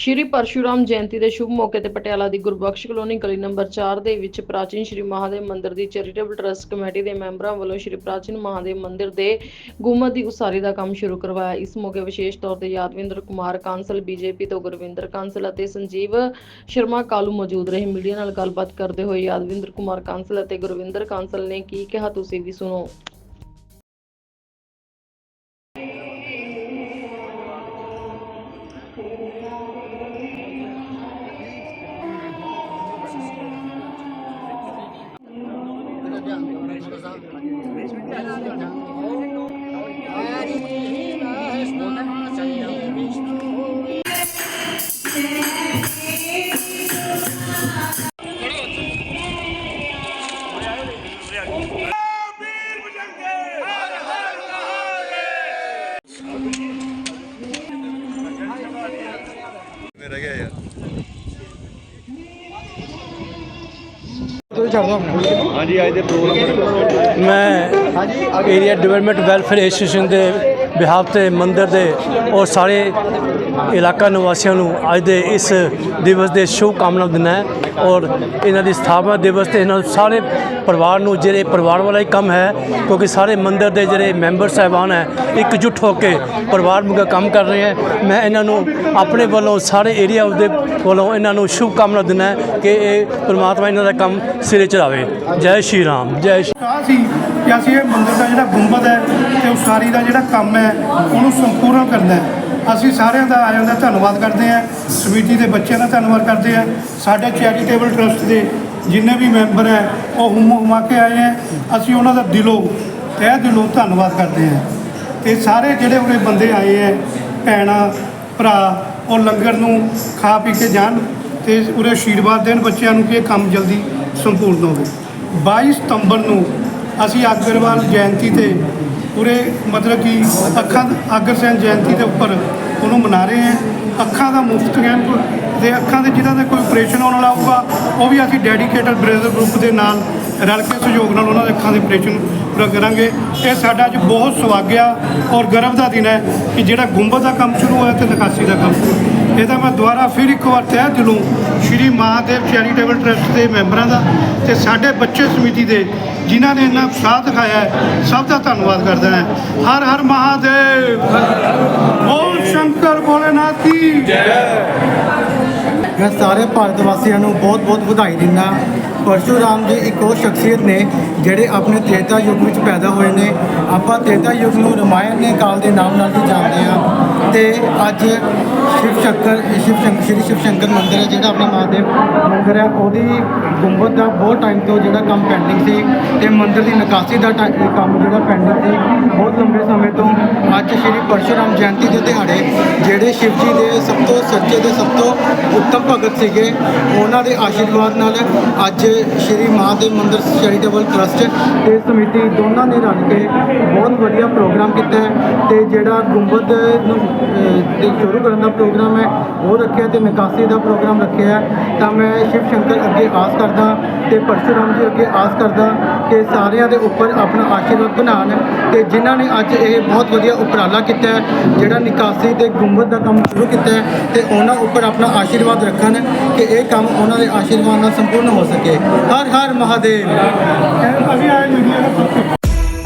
ਸ਼੍ਰੀ ਪਰਸ਼ੂਰਾਮ ਜਯੰਤੀ ਦੇ ਸ਼ੁਭ ਮੌਕੇ ਤੇ ਪਟਿਆਲਾ ਦੀ ਗੁਰਬਖਸ਼ ਕਲੋਨੀ ਗਲੀ ਨੰਬਰ 4 ਦੇ ਵਿੱਚ ਪ੍ਰਾਚੀਨ ਸ਼੍ਰੀ ਮਹਾਦੇਵ ਮੰਦਿਰ ਦੀ ਚੈਰੀਟੇਬਲ ਟਰਸਟ ਕਮੇਟੀ ਦੇ ਮੈਂਬਰਾਂ ਵੱਲੋਂ ਸ਼੍ਰੀ ਪ੍ਰਾਚੀਨ ਮਹਾਦੇਵ ਮੰਦਿਰ ਦੇ ਗੁੰਮਤ ਦੀ ਉਸਾਰੀ ਦਾ ਕੰਮ ਸ਼ੁਰੂ ਕਰਵਾਇਆ। ਇਸ ਮੌਕੇ ਵਿਸ਼ੇਸ਼ ਤੌਰ ਤੇ ਯਾਦਵਿੰਦਰ ਕੁਮਾਰ ਕਾਂਸਲ ਬੀਜੇਪੀ ਤੋਂ ਗੁਰਵਿੰਦਰ ਕਾਂਸਲ ਅਤੇ ਸੰਜੀਵ ਸ਼ਰਮਾ ਕਾਲੂ ਮੌਜੂਦ ਰਹੇ। ਮੀਡੀਆ ਨਾਲ ਗੱਲਬਾਤ ਕਰਦੇ ਹੋਏ ਯਾਦਵਿੰਦਰ ਕੁਮਾਰ ਕਾਂਸਲ ਅਤੇ ਗੁਰਵਿੰਦਰ ਕਾਂਸਲ ਨੇ ਕੀ ਕਿਹਾ, ਤੁਸੀਂ ਵੀ ਸੁਣੋ। Mira que ya. ਹਾਂਜੀ ਅੱਜ ਦੇ ਪ੍ਰੋਗਰਾਮ ਮੈਂ ਏਰੀਆ ਡਿਵੈਲਪਮੈਂਟ ਵੈਲਫੇਅਰ ਐਸੋਸੀਏਸ਼ਨ ਦੇ ਬਿਹਾਫ ਤੇ ਮੰਦਿਰ ਦੇ ਔਰ ਸਾਰੇ ਇਲਾਕਾ ਨਿਵਾਸੀਆਂ ਨੂੰ ਅੱਜ ਦੇ ਇਸ ਦਿਵਸ ਦੇ ਸ਼ੁਭ ਕਾਮਨਾ ਦਿੰਦਾ ਹੈ ਔਰ ਇਹਨਾਂ ਦੀ ਸਥਾਪਨਾ ਦਿਵਸ ਤੇ ਇਹਨਾਂ ਸਾਰੇ ਪਰਿਵਾਰ ਨੂੰ, ਜਿਹੜੇ ਪਰਿਵਾਰ ਵਾਲਾ ਹੀ ਕੰਮ ਹੈ, ਕਿਉਂਕਿ ਸਾਰੇ ਮੰਦਿਰ ਦੇ ਜਿਹੜੇ ਮੈਂਬਰ ਸਾਹਿਬਾਨ ਹੈ, ਇਕਜੁੱਟ ਹੋ ਕੇ ਪਰਿਵਾਰ ਮੁਗਾ ਕੰਮ ਕਰ ਰਹੇ ਹੈ। ਮੈਂ ਇਹਨਾਂ ਨੂੰ ਆਪਣੇ ਵੱਲੋਂ, ਸਾਰੇ ਏਰੀਆ ਦੇ ਵੱਲੋਂ ਇਹਨਾਂ ਨੂੰ ਸ਼ੁਭ ਕਾਮਨਾ ਦਿੰਦਾ ਕਿ ਇਹ ਪਰਮਾਤਮਾ ਇਹਨਾਂ ਦਾ ਕੰਮ ਸਿਰੇ ਚੜਾਵੇ। ਜੈ ਸ਼੍ਰੀ ਰਾਮ, ਜੈ ਸ਼੍ਰੀ ਕਹਾ ਸੀ ਕਿ ਅਸੀਂ ਇਹ ਮੰਦਿਰ ਦਾ ਜਿਹੜਾ ਗੁੰਬਦ ਹੈ ਤੇ ਉਸਾਰੀ ਦਾ ਜਿਹੜਾ ਕੰਮ ਹੈ ਉਹਨੂੰ ਸੰਪੂਰਨ ਕਰਨਾ ਹੈ। ਅਸੀਂ ਸਾਰਿਆਂ ਦਾ ਆਇਆਂ ਦਾ ਧੰਨਵਾਦ ਕਰਦੇ ਹਾਂ। ਸਮਿਤੀ ਦੇ ਬੱਚਿਆਂ ਦਾ ਧੰਨਵਾਦ ਕਰਦੇ ਹਾਂ। ਸਾਡੇ ਚੈਰੀਟੇਬਲ ਟਰਸਟ ਦੇ ਜਿੰਨੇ ਵੀ ਮੈਂਬਰ ਹੈ, ਉਹ ਹੁਮ ਹੁਮਾ ਕੇ ਆਏ ਹੈ। ਅਸੀਂ ਉਹਨਾਂ ਦਾ ਦਿਲੋਂ, ਤਹਿ ਦਿਲੋਂ ਧੰਨਵਾਦ ਕਰਦੇ ਹਾਂ। ਤੇ ਸਾਰੇ ਜਿਹੜੇ ਉਰੇ ਬੰਦੇ ਆਏ ਹੈ, ਭੈਣਾਂ, ਭਰਾ, ਉਹ ਲੰਗਰ ਨੂੰ ਖਾ ਪੀ ਕੇ ਜਾਣ ਤੇ ਉਰੇ ਆਸ਼ੀਰਵਾਦ ਦੇਣ ਬੱਚਿਆਂ ਨੂੰ ਕਿ ਇਹ ਕੰਮ ਜਲਦੀ ਸੰਪੂਰਨ ਹੋਵੇ। 22 ਸਤੰਬਰ ਨੂੰ ਅਸੀਂ ਅਗਰਵਾਲ ਜਯੰਤੀ ਤੇ ਪੂਰੇ ਮਤਲਬ ਕਿ ਅੱਖਾਂ ਅਗਰਸੈਨ ਜਯੰਤੀ ਦੇ ਉੱਪਰ ਉਹਨੂੰ ਮਨਾ ਰਹੇ ਹਾਂ। ਅੱਖਾਂ ਦਾ ਮੁਫਤ ਕੈਂਪ ਦੇ ਅੱਖਾਂ ਦੇ ਜਿਨ੍ਹਾਂ ਦਾ ਕੋਈ ਆਪਰੇਸ਼ਨ ਹੋਣ ਵਾਲਾ ਹੋਊਗਾ, ਉਹ ਵੀ ਅਸੀਂ ਡੈਡੀਕੇਟਡ ਬ੍ਰਦਰ ਗਰੁੱਪ ਦੇ ਨਾਲ ਰਲ ਕੇ ਸਹਿਯੋਗ ਨਾਲ ਉਹਨਾਂ ਦੇ ਅੱਖਾਂ ਦੇ ਆਪਰੇਸ਼ਨ ਪੂਰਾ ਕਰਾਂਗੇ। ਇਹ ਸਾਡਾ ਅੱਜ ਬਹੁਤ ਸੁਭਾਗਿਆ ਔਰ ਗਰਵ ਦਾ ਦਿਨ ਹੈ ਕਿ ਜਿਹੜਾ ਗੁੰਬਦ ਦਾ ਕੰਮ ਸ਼ੁਰੂ ਹੋਇਆ ਤੇ ਨਿਕਾਸੀ ਦਾ ਕੰਮ ਸ਼ੁਰੂ ਇਹਦਾ ਮੈਂ ਦੁਬਾਰਾ ਫਿਰ ਇੱਕ ਵਾਰ ਤਹਿ ਦਿਲੋਂ ਸ਼੍ਰੀ ਮਹਾਦੇਵ ਚੈਰੀਟੇਬਲ ਟਰਸਟ ਦੇ ਮੈਂਬਰਾਂ ਦਾ ਤੇ ਸਾਡੇ ਬੱਚੇ ਸਮਿਤੀ ਦੇ ਜਿਨ੍ਹਾਂ ਨੇ ਇੰਨਾ ਉਤਸ਼ਾਹ ਦਿਖਾਇਆ ਸਭ ਦਾ ਧੰਨਵਾਦ ਕਰਦਾ ਹਾਂ। ਹਰ ਹਰ ਮਹਾਦੇਵ। ਓਮ ਸ਼ੰਕਰ ਭੋਲੇਨਾਥ ਕੀ ਮੈਂ ਸਾਰੇ ਭਾਰਤ ਵਾਸੀਆਂ ਨੂੰ ਬਹੁਤ-ਬਹੁਤ ਵਧਾਈ ਦਿੰਦਾ ਪਰਸ਼ੂਰਾਮ ਜੀ ਇੱਕ ਉਹ ਸ਼ਖਸੀਅਤ ਨੇ ਜਿਹੜੇ ਆਪਣੇ ਤ੍ਰੇਤਾ ਯੁੱਗ ਵਿੱਚ ਪੈਦਾ ਹੋਏ ਨੇ। ਆਪਾਂ ਤ੍ਰੇਤਾ ਯੁੱਗ ਨੂੰ ਰਮਾਇਣ ਦੇ ਕਾਲ ਦੇ ਨਾਮ ਨਾਲ ਵੀ ਜਾਣਦੇ ਹਾਂ। ਤੇ ਅੱਜ ਸ਼ਿਵ ਸ਼ੰਕਰ ਸ਼ਿਵ ਸ਼ੰਕਰ ਸ਼੍ਰੀ ਸ਼ਿਵ ਸ਼ੰਕਰ ਮੰਦਿਰ ਹੈ, ਜਿਹੜਾ ਆਪਣਾ ਮਹਾਦੇਵ ਮੰਦਿਰ ਹੈ, ਉਹਦੀ ਗੁੰਬਦ ਦਾ ਬਹੁਤ ਟਾਈਮ ਤੋਂ ਜਿਹੜਾ ਕੰਮ ਪੈਂਡਿੰਗ ਸੀ ਤੇ ਮੰਦਿਰ ਦੀ ਨਿਕਾਸੀ ਦਾ ਟਾ- ਕੰਮ ਜਿਹੜਾ ਪੈਂਡਿੰਗ ਸੀ, ਬਹੁਤ ਲੰਬੇ ਸਮੇਂ ਤੋਂ ਅੱਜ ਸ਼੍ਰੀ ਪਰਸ਼ੂਰਾਮ ਜਯੰਤੀ ਦੇ ਦਿਹਾੜੇ, ਜਿਹੜੇ ਸ਼ਿਵ ਜੀ ਦੇ ਸਭ ਤੋਂ ਸੱਚੇ ਦੇ ਸਭ ਤੋਂ ਉੱਤਮ ਭਗਤ ਸੀਗੇ, ਉਹਨਾਂ ਦੇ ਆਸ਼ੀਰਵਾਦ ਨਾਲ ਅੱਜ ਸ਼੍ਰੀ ਮਹਾਦੇਵ ਮੰਦਿਰ ਚੈਰੀਟੇਬਲ ਟਰਸਟ ਤੇ ਸਮਿਤੀ ਦੋਨਾਂ ਨੇ ਰਲ ਕੇ ਬਹੁਤ ਵਧੀਆ ਪ੍ਰੋਗਰਾਮ ਕੀਤਾ ਹੈ ਤੇ ਜਿਹੜਾ ਗੁੰਬਦ ਨੂੰ ਅਹ, ਸ਼ੁਰੂ ਕਰਨ ਦਾ ਪ੍ਰੋਗਰਾਮ ਹੈ ਉਹ ਰੱਖਿਆ ਤੇ ਨਿਕਾਸੀ ਦਾ ਪ੍ਰੋਗਰਾਮ ਰੱਖਿਆ ਤਾਂ ਮੈਂ ਸ਼ਿਵ ਸ਼ੰਕਰ ਅੱਗੇ ਆਸ ਕਰਦਾ ਤੇ ਪਰਸ਼ੁਰਾਮ ਜੀ ਅੱਗੇ ਆਸ ਕਰਦਾ ਕਿ ਸਾਰਿਆਂ ਦੇ ਉੱਪਰ ਆਪਣਾ ਆਸ਼ੀਰਵਾਦ ਬਣਾਉਣ ਤੇ ਜਿਨ੍ਹਾਂ ਨੇ ਅੱਜ ਇਹ ਬਹੁਤ ਵਧੀਆ ਉਪਰਾਲਾ ਕੀਤਾ ਜਿਹੜਾ ਨਿਕਾਸੀ ਤੇ ਗੁੰਬਦ ਦਾ ਕੰਮ ਸ਼ੁਰੂ ਕੀਤਾ ਹੈ ਤੇ ਉਹਨਾਂ ਉੱਪਰ ਆਪਣਾ ਆਸ਼ੀਰਵਾਦ ਰੱਖਣ ਕਿ ਇਹ ਕੰਮ ਉਹਨਾਂ ਦੇ ਆਸ਼ੀਰਵਾਦ ਨਾਲ ਸੰਪੂਰਨ ਹੋ ਸਕੇ। ਹਰ ਹਰ ਮਹਾਦੇਵ। ਅਸੀਂ ਆਏ ਮੀਡੀਆ